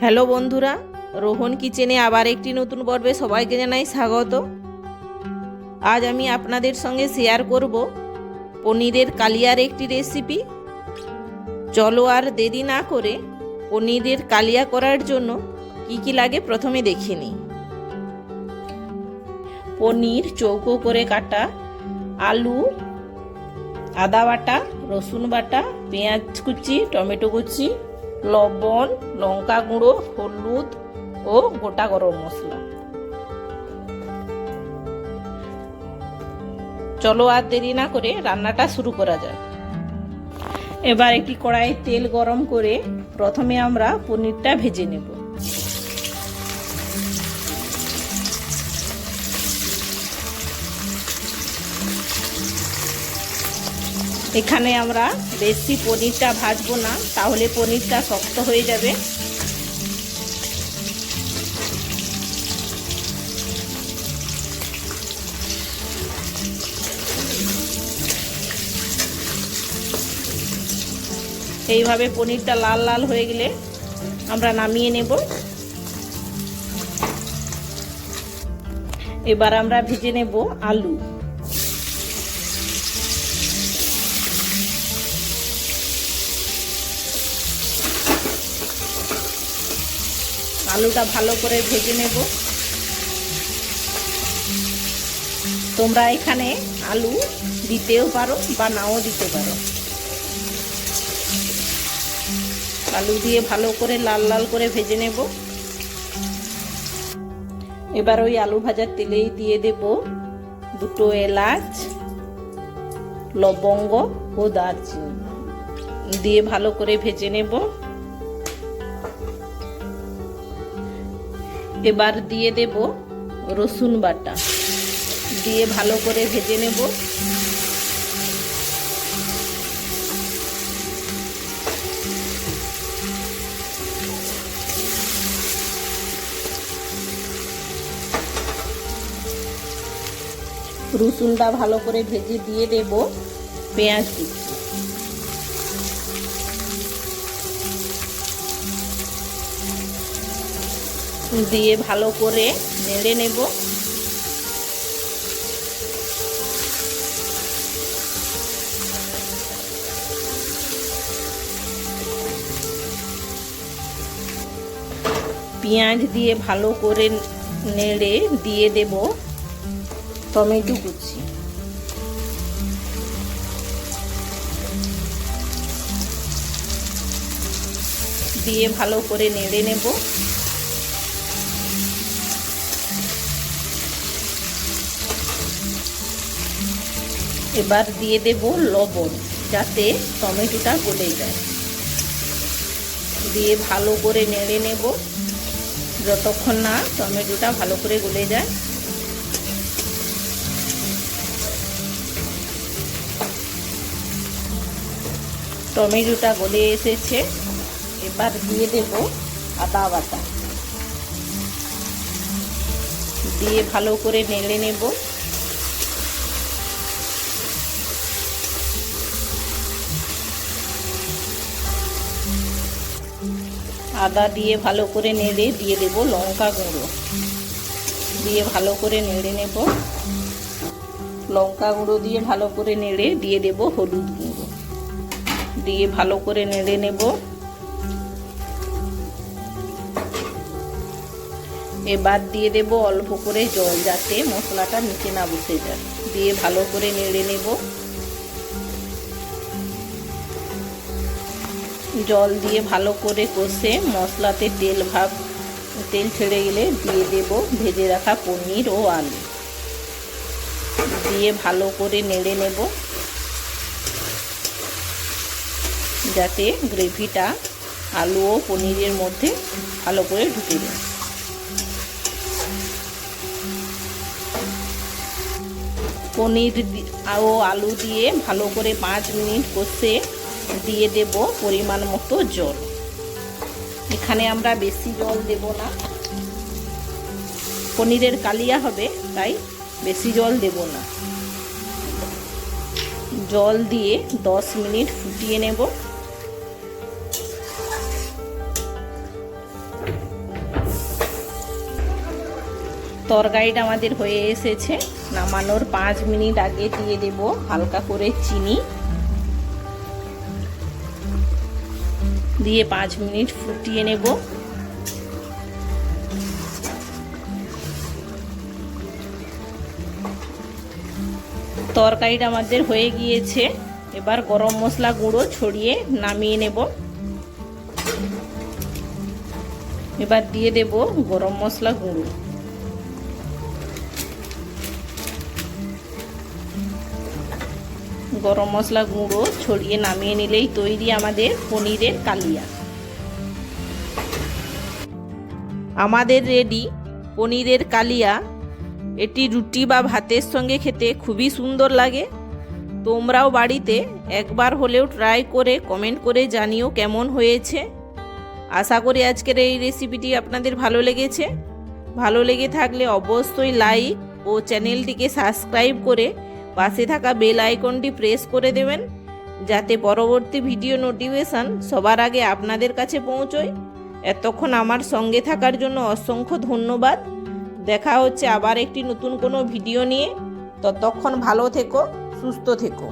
Hello বন্ধুরা, রোহন কিচেনে আবার একটি নতুন পর্বে সবাইকে জানাই স্বাগত। আজ আমি আপনাদের সঙ্গে শেয়ার করব পনিরের কালিয়ার একটি রেসিপি। চলো আর দেরি না করে পনিরের কালিয়া করার জন্য কি কি লাগে প্রথমে দেখে নিই। পনির চৌকো করে কাটা আলু, আদা বাটা, রসুন বাটা, পেঁয়াজ কুচি, টমেটো কুচি লবণ, লঙ্কা গুঁড়ো, হলুদ ও গোটা গরম মশলা। চলো আর দেরি না করে রান্নাটা শুরু করা যাক। এবার একটি কড়াই তেল গরম করে প্রথমে আমরা পনিরটা ভেজে নেব। এখানে আমরা বেশি পনিরটা ভাজবো না, তাহলে পনিরটা শক্ত হয়ে যাবে। এইভাবে পনিরটা লাল লাল হয়ে গেলে আমরা নামিয়ে নেব। এবার আমরা ভেজে নেব আলু। আলুটা ভালো করে ভেজে নেব। তোমরা এখানে আলু দিতেও পারো বা নাও দিতে পারো। আলু দিয়ে ভালো করে লাল লাল করে ভেজে নেব। এবার ওই আলু ভাজার তেলেই দিয়ে দেব দুটো এলাচ, লবঙ্গ ও দারচিনি। দিয়ে ভালো করে ভেজে নেব। এবার দিয়ে দেব রসুন বাটা। দিয়ে ভালো করে ভেজে নেব। রসুনটা ভালো করে ভেজে দিয়ে দেব পেঁয়াজ কুচি দিয়ে ভালো করে নেড়ে নেব। পেঁয়াজ দিয়ে ভালো করে নেড়ে দিয়ে দেব টমেটো কুচি। দিয়ে ভালো করে নেড়ে নেব। এবার দিয়ে দেব লবণ, যাতে টমেটোটা গলে যায়। দিয়ে ভালো করে নেড়ে নেব। যতক্ষণ না টমেটোটা ভালো করে গলে যায়। টমেটোটা গলে এসেছে। এবার দিয়ে দেব আদা বাটা। দিয়ে ভালো করে নেড়ে নেব। আদা দিয়ে ভালো করে নেড়ে দিয়ে দেব লঙ্কা গুঁড়ো। দিয়ে ভালো করে নেড়ে নেব। লঙ্কা গুঁড়ো দিয়ে ভালো করে নেড়ে দিয়ে দেব হলুদ গুঁড়ো। দিয়ে ভালো করে নেড়ে নেব। এবার দিয়ে দেব অল্প করে জল যাতে মশলাটা নিচে না বসে যায়। দিয়ে ভালো করে নেড়ে নেব। জল দিয়ে ভালো করে কষে মশলাতে তেল ভাব, তেল ছেড়ে গেলে দিয়ে দেব ভেজে রাখা পনির ও আলু। দিয়ে ভালো করে নেড়ে নেব। যাতে গ্রেভিটা আলু ও পনিরের মধ্যে ভালো করে ঢুকে যায়। পনির ও আলু দিয়ে ভালো করে পাঁচ মিনিট কষে দিয়ে দেব পরিমাণ মতো জল। এখানে আমরা বেশি জল দেব না। পনিরের কালিয়া হবে, তাই বেশি জল দেব না। জল দিয়ে 10 মিনিট ফুটিয়ে নেব। তরকারিটা আমাদের হয়ে এসেছে। নামানোর পাঁচ মিনিট আগে দিয়ে দেব হালকা করে চিনি। দিয়ে পাঁচ মিনিট ফুটিয়ে নেব। তরকারিটা আমাদের হয়ে গিয়েছে। এবার গরম মশলা গুঁড়ো ছড়িয়ে নামিয়ে নেব। এবার দিয়ে দেব গরম মশলা গুঁড়ো। গরম মশলা গুঁড়ো ছড়িয়ে নামিয়ে নিলেই তৈরি আমাদের পনিরের কালিয়া। আমাদের রেডি পনিরের কালিয়া। এটি রুটি বা ভাতের সঙ্গে খেতে খুবই সুন্দর লাগে। তোমরাও বাড়িতে একবার হলেও ট্রাই করে কমেন্ট করে জানিও কেমন হয়েছে। আশা করি আজকের এই রেসিপিটি আপনাদের ভালো লেগেছে। ভালো লেগে থাকলে অবশ্যই লাইক ও চ্যানেলটিকে সাবস্ক্রাইব করে পাশে থাকা বেল আইকনটি প্রেস করে দেবেন, যাতে পরবর্তী ভিডিও নোটিফিকেশান সবার আগে আপনাদের কাছে পৌঁছয়। এতক্ষণ আমার সঙ্গে থাকার জন্য অসংখ্য ধন্যবাদ। দেখা হচ্ছে আবার একটি নতুন কোনো ভিডিও নিয়ে। ততক্ষণ ভালো থেকো, সুস্থ থেকো।